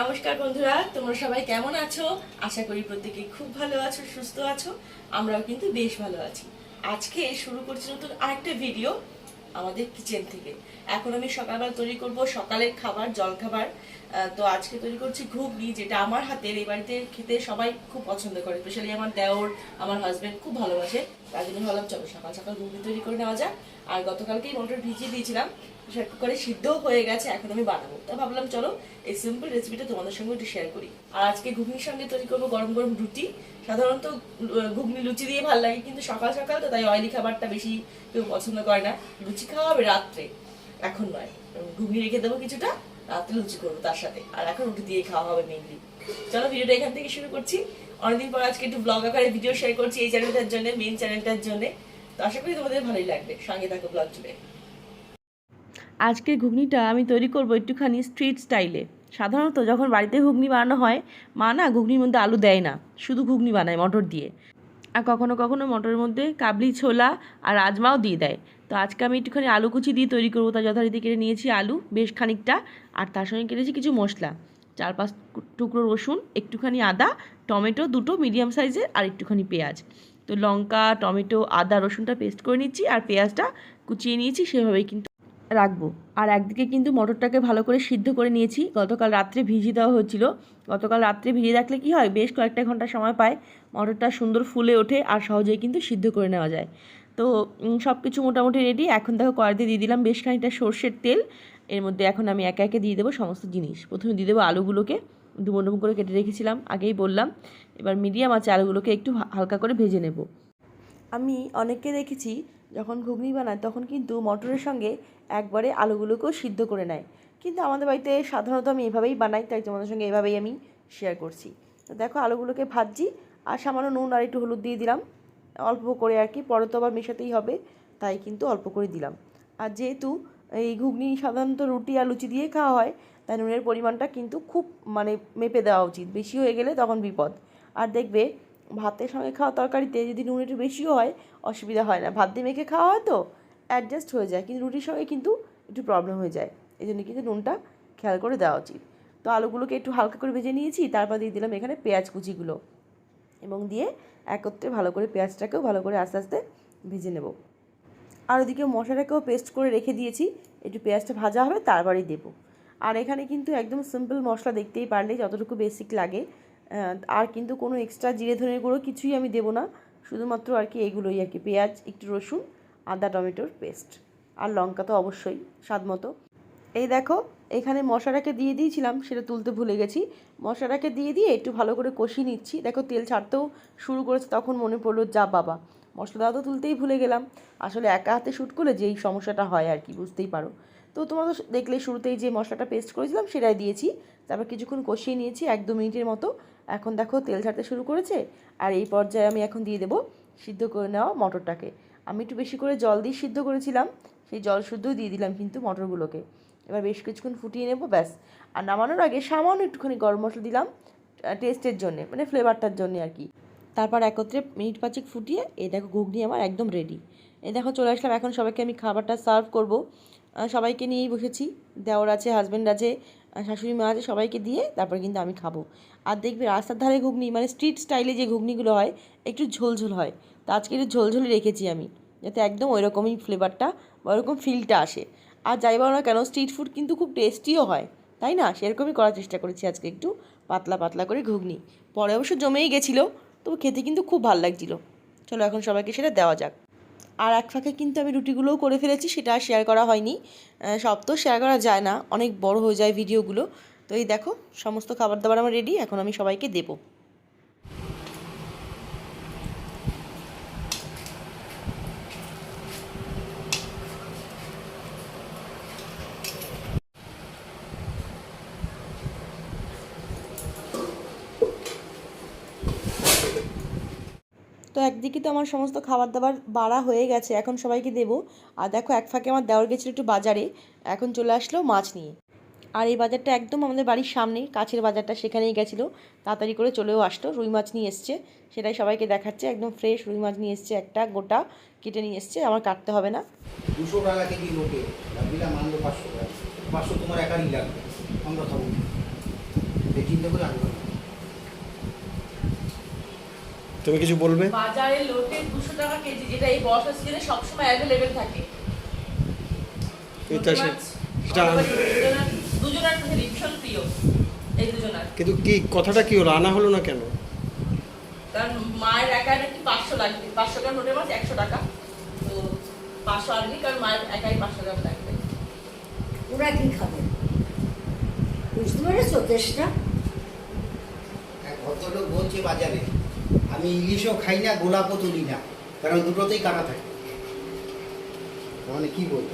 নমস্কার বন্ধুরা, তোমরা সবাই কেমন আছো? আশা করি প্রত্যেকে খুব ভালো আছো, সুস্থ আছো, আমরাও কিন্তু বেশ ভালো আছি। আজকে শুরু করছি নতুন আরেকটা ভিডিও আমাদের কিচেন থেকে। এখন আমি সকালবেলা তৈরি করব সকালের খাবার, জলখাবার। তো আজকে তৈরি করছি ঘুগনি, যেটা আমার হাতের, এই বাড়িতে খেতে সবাই খুব পছন্দ করে স্পেশালি আমার দেওর, আমার হাজব্যান্ড খুব ভালোবাসে। তার জন্য ভাবলাম, চলো সকাল সকাল ঘুগনি তৈরি করে নেওয়া যাক। আর গতকালকেই মটর ভিজিয়ে দিয়েছিলাম। কুকারে সিদ্ধও হয়ে গেছে, এখন আমি বানাবো। তা ভাবলাম, চলো এই সিম্পল রেসিপিটা তোমাদের সঙ্গে একটু শেয়ার করি। আর আজকে ঘুগনির সঙ্গে তৈরি করব গরম গরম রুটি। সাধারণত ঘুগনি লুচি দিয়ে ভালো লাগে, কিন্তু সকাল সকাল তো তাই অয়েলি খাবারটা বেশি কেউ পছন্দ করে না। লুচি খাওয়া হবে রাত্রে। এখন নয়। ঘুগনি রেখে দেবো কিছুটা, রাত্রে লুচি করব তার সাথে। আর এখন রুটি দিয়ে খাওয়া হবে মেনলি চলো, ভিডিওটা এখান থেকে শুরু করছি। অনেকদিন পর আজকে একটু ব্লগ আকারে ভিডিও শেয়ার করছি এই চ্যানেলটার জন্য মেন চ্যানেলটার জন্য। তো আশা করি তোমাদের ভালোই লাগবে। সঙ্গে থাকো ব্লগ জুড়ে। আজকের ঘুগনিটা আমি তৈরি করব একটুখানি স্ট্রিট স্টাইলে সাধারণত যখন বাড়িতে ঘুগনি বানানো হয়, মা না ঘুগনির মধ্যে আলু দেয় না, শুধু ঘুগনি বানায় মটর দিয়ে। আর কখনো কখনো মটরের মধ্যে কাবলি, ছোলা আর রাজমাও দিয়ে দেয়। তো আজকে আমি একটুখানি আলু কুচি দিয়ে তৈরি করব, তা যথারীতি কেটে নিয়েছি আলু, বেশ খানিকটা, আর তার সঙ্গে কেটেছি কিছু মশলা। চার পাঁচ টুকরো রসুন, একটুখানি আদা, টমেটো দুটো মিডিয়াম সাইজের আর একটুখানি পেঁয়াজ। তো লঙ্কা, টমেটো, আদা, রসুনটা পেস্ট করে নিচ্ছি, আর পেঁয়াজটা কুচিয়ে নিয়েছি, সেভাবেই কিন্তু রাখব। আর একদিকে কিন্তু মটরটাকে ভালো করে সিদ্ধ করে নিয়েছি। গতকাল রাত্রে ভিজিয়ে দেওয়া হয়েছিল। গতকাল রাত্রে ভিজিয়ে রাখলে কি হয়? বেশ কয়েকটা ঘণ্টা সময় পায় মটরটা সুন্দর ফুলে ওঠে আর সহজেই কিন্তু সিদ্ধ করে নেওয়া যায়। তো সব কিছু মোটামুটি রেডি এখন দেখো কড়াইতে দিয়ে দিলাম বেশ খানিকটা সর্ষের তেল। এর মধ্যে এখন আমি একে একে দিয়ে দেবো সমস্ত জিনিস। প্রথমে দিয়ে দেবো আলুগুলোকে। ডুবো ডুবো করে কেটে রেখেছিলাম, আগেই বললাম। এবার মিডিয়াম আছে আলুগুলোকে একটু হালকা করে ভেজে নেব। আমি অনেককে দেখেছি যখন ঘুগনি বানায়, তখন কিন্তু মটরের সঙ্গে একবারে আলুগুলোকেও সিদ্ধ করে নেয়। কিন্তু আমাদের বাড়িতে সাধারণত আমি এভাবেই বানাই, তাই তোমাদের সঙ্গে এভাবেই আমি শেয়ার করছি। তো দেখো, আলুগুলোকে ভাজছি, আর সামান্য নুন আর একটু হলুদ দিয়ে দিলাম। অল্প করে আর কি, পরে তো আবার মেশাতেই হবে, তাই কিন্তু অল্প করে দিলাম। আর যেহেতু এই ঘুগনি সাধারণত রুটি আর লুচি দিয়ে খাওয়া হয়, তাই নুনের পরিমাণটা কিন্তু খুব মানে মেপে দেওয়া উচিত। বেশি হয়ে গেলে তখন বিপদ। আর দেখবে ভাতের সঙ্গে খাওয়া তরকারিতে যদি নুন একটু বেশিও হয়, অসুবিধা হয় না। ভাত দিয়ে মেখে খাওয়া হয় তো অ্যাডজাস্ট হয়ে যায়। কিন্তু রুটির সঙ্গে কিন্তু একটু প্রবলেম হয়ে যায়। এই জন্য কিন্তু নুনটা খেয়াল করে দেওয়া উচিত। তো আলুগুলোকে একটু হালকা করে ভেজে নিয়েছি, তারপর দিয়ে দিলাম এখানে পেঁয়াজ কুচিগুলো। এবং দিয়ে একত্রে ভালো করে পেঁয়াজটাকেও ভালো করে আস্তে আস্তে ভেজে নেব। আর ওদিকে মশলাটাকেও পেস্ট করে রেখে দিয়েছি, একটু পেঁয়াজটা ভাজা হবে, তারপরেই দেবো। আর এখানে কিন্তু একদম সিম্পল মশলা দেখতেই পারলে যতটুকু বেসিক লাগে আর কিন্তু কোনো এক্সট্রা জিরে ধনের গুঁড়ো কিছুই আমি দেবো না। শুধুমাত্র আর কি এগুলোই আর কি, পেঁয়াজ, একটু রসুন, আদা, টমেটোর পেস্ট আর লঙ্কা তো অবশ্যই, স্বাদ মতো। এই দেখো, এখানে মশলাটাকে দিয়ে দিয়েছিলাম, সেটা তুলতে ভুলে গেছি। মশলাটাকে দিয়ে দিয়ে একটু ভালো করে কষিয়ে নিচ্ছি। দেখো, তেল ছাড়তেও শুরু করেছে, তখন মনে পড়ল, যা বাবা। মশলা তো তুলতেই ভুলে গেলাম। আসলে একা হাতে শ্যুট করলে যেই সমস্যাটা হয় আর কি, বুঝতেই পারো। তো তোমরা তো দেখলে শুরুতেই যে মশলাটা পেস্ট করেছিলাম সেটাই দিয়েছি। তারপর কিছুক্ষণ কষিয়ে নিয়েছি এক দু মিনিটের মতো। এখন দেখো তেল ছাড়তে শুরু করেছে আর এই পর্যায়ে আমি এখন দিয়ে দেবো সিদ্ধ করে নেওয়া মটরটাকে। আমি একটু বেশি করে জল দিয়ে সিদ্ধ করেছিলাম, সেই জল শুদ্ধই দিয়ে দিলাম কিন্তু মটরগুলোকে। এবার বেশ কিছুক্ষণ ফুটিয়ে নেব, ব্যাস। আর নামানোর আগে সামান্য একটুখানি গরম মশলা দিলাম টেস্টের জন্যে মানে ফ্লেভারটার জন্যে আর কি। তারপর একত্রে মিনিট পাঁচেক ফুটিয়ে, এই দেখো ঘুগনি আমার একদম রেডি এই দেখো চলে আসলাম, এখন সবাইকে আমি খাবারটা সার্ভ করব। সবাইকে নিয়েই বসেছি। দেওর আছে হাজব্যান্ড আছে শাশুড়ি মা আছে, সবাইকে দিয়ে তারপরে কিন্তু আমি খাব। আর দেখবে রাস্তার ধারে ঘুগনি মানে স্ট্রিট স্টাইলে যে ঘুগনিগুলো হয়, একটু ঝোলঝোল হয়। তো আজকে একটু ঝোলঝোলই রেখেছি আমি, যাতে একদম ওই রকমই ফ্লেভারটা বা ওরকম ফিলটা আসে। আর যাই বলো না কেন স্ট্রিট ফুড কিন্তু খুব টেস্টিও হয়, তাই না? সেরকমই করার চেষ্টা করেছি আজকে একটু পাতলা পাতলা করে ঘুগনি। পরে অবশ্য জমেই গেছিল, তবু খেতে কিন্তু খুব ভালো লাগছিল। চলো এখন সবাইকে সেটা দেওয়া যাক। আর এক ফাঁকে কিন্তু আমি রুটিগুলোও করে ফেলেছি, সেটা আর শেয়ার করা হয়নি। সব তো শেয়ার করা যায় না, অনেক বড় হয়ে যায় ভিডিওগুলো তো এই দেখো, সমস্ত খাবার দাবার আমার রেডি এখন আমি সবাইকে দেবো। তো একদিকে তো আমার সমস্ত খাবার দাবার বাড়া হয়ে গেছে, এখন সবাইকে দেবো। আর দেখো, এক ফাঁকে আমার দেওয়ার গেছিল একটু বাজারে, এখন চলে আসলো মাছ নিয়ে। আর এই বাজারটা একদম আমাদের বাড়ির সামনে, কাছের বাজারটা সেখানেই গেছিল। তাড়াতাড়ি করে চলেও আসলো, রুই মাছ নিয়ে এসছে। সেটাই সবাইকে দেখাচ্ছে, একদম ফ্রেশ রুই মাছ নিয়ে এসছে, একটা গোটা কেটে নিয়ে এসছে, আমার কাটতে হবে না। দুশো টাকা কেজি লোকে? পাঁচশো টাকা। পাঁচশো তোমার একারই লাগবে, আমরা খাব। চিন্তা করে না। তুমি কিছু বলবে? বাজারে লোটে দুশো টাকা কেজি যেটা এই বর্ষা সিজনে সবসময় অ্যাভেলেবেল থাকে। এটা সেটা দুজনার- ভীষণ প্রিয় এই দুজনার। কিন্তু কি কথাটা কি হলো আনা হলো না কেন? কারণ মায়ের একা নাকি পাঁচশো লাগবে? পাঁচশো টাকা নোটের মাছ একশো টাকা। তো পাঁচশো আননি কারণ মায়ের একাই পাঁচশো টাকা লাগবে। ওরা কি খাবে? বুঝতে পেরেছ কেসটা এক ভদ্রলোক বলছে বাজারে। আমি ইলিশও খাই না গোলাপও তুলি না কারণ দুটোতেই কাটা থাকে। মানে কি বলব?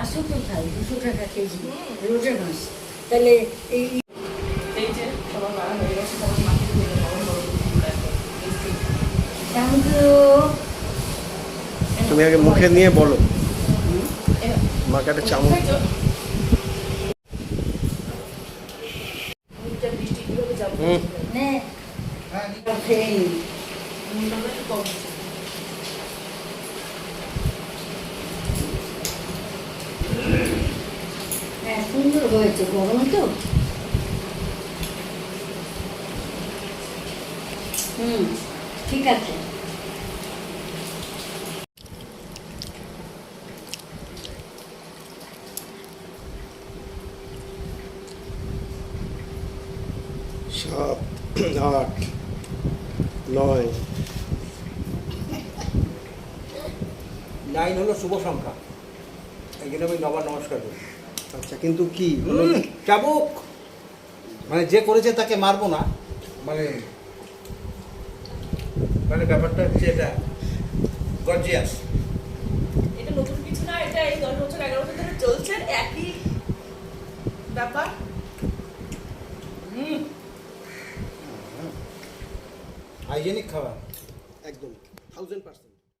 আসো দুশো টাকা কেজি। রোজে মাছ তাহলে এই তুমি আগে মুখে নিয়ে বলো। মাকে একটা চামচ হয় একটু কম হয়েছে। হ্যাঁ সুন্দর হয়েছে গরম তো হুম ঠিক আছে সাত আট নয়। নাইন হলো শুভ সংখ্যা। এই জন্য আমি নবার নমস্কার করি। আচ্ছা কিন্তু কি? চাবুক! মানে যে করেছে তাকে মারবো না। মানে মানে ব্যাপারটা হচ্ছে এটা গর্জিয়াস। এটা নতুন কিছু না এটা এই দশ বছর এগারো বছর ধরে চলছে একই ব্যাপার। হাইজেনিক খাবার একদম থাউজেন্ড পার্সেন্ট